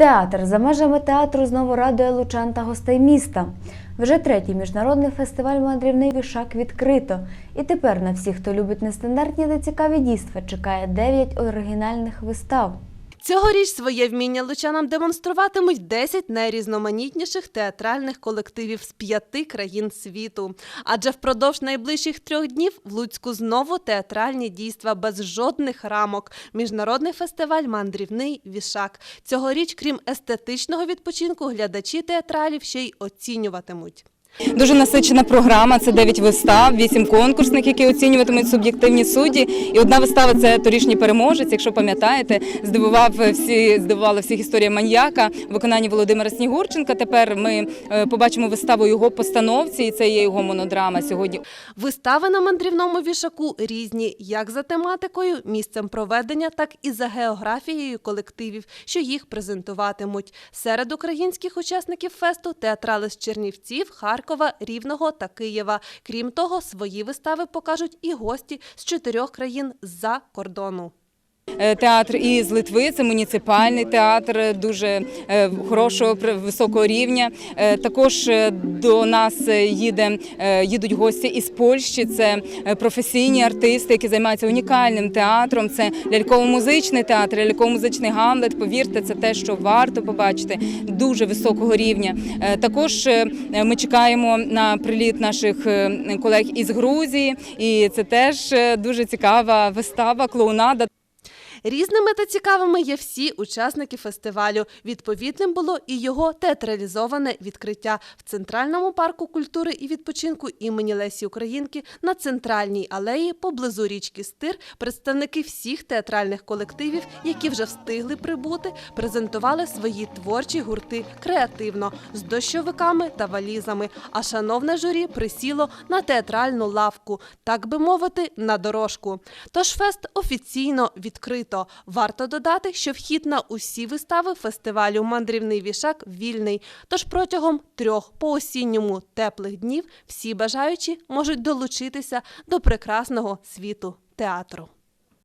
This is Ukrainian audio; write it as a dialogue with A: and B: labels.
A: Театр за межами театру знову радує лучан та гостей міста. Вже третій міжнародний фестиваль мандрівний вішак відкрито. І тепер на всіх, хто любить нестандартні та цікаві дійства, чекає 9 оригінальних вистав.
B: Цьогоріч своє вміння лучанам демонструватимуть 10 найрізноманітніших театральних колективів з п'яти країн світу. Адже впродовж найближчих трьох днів в Луцьку знову театральні дійства без жодних рамок. Міжнародний фестиваль Мандрівний вішак. Цьогоріч, крім естетичного відпочинку, глядачі театралів ще й оцінюватимуть.
C: Дуже насичена програма. Це 9 вистав, 8 конкурсних, які оцінюватимуть суб'єктивні судді. І одна вистава це торішній переможець. Якщо пам'ятаєте, здивував всі, здивувала всіх історія маньяка в виконанні Володимира Снігурченка. Тепер ми е, побачимо виставу його постановці, і це є його монодрама сьогодні.
B: Вистави на мандрівному вішаку різні як за тематикою, місцем проведення, так і за географією колективів, що їх презентуватимуть. Серед українських учасників фесту театрали з Чернівців, Харкова, Рівного та Києва. Крім того, свої вистави покажуть і гості з чотирьох країн з-за кордону.
C: Е, Театр із Литви, це муніципальний театр е, дуже е, хорошого високого рівня. Також до нас їде, їдуть гості із Польщі. Це професійні артисти, які займаються унікальним театром. Це ляльково-музичний театр, ляльково-музичний гамлет. Повірте, це те, що варто побачити дуже високого рівня. Також ми чекаємо на приліт наших колег із Грузії, і це теж дуже цікава вистава, клоунада.
B: Різними та цікавими є всі учасники фестивалю. Відповідним було і його театралізоване відкриття в Центральному парку культури і відпочинку імені Лесі Українки на центральній алеї поблизу річки Стир. Представники всіх театральних колективів, які вже встигли прибути, презентували свої творчі гурти креативно з дощовиками та валізами. А шановне журі присіло на театральну лавку, так би мовити, на дорожку. Тож фест офіційно відкрито. Варто додати, що вхід на усі вистави фестивалю Мандрівний вішак вільний. Тож протягом трьох по осінньому теплих днів всі бажаючі можуть долучитися до прекрасного світу театру.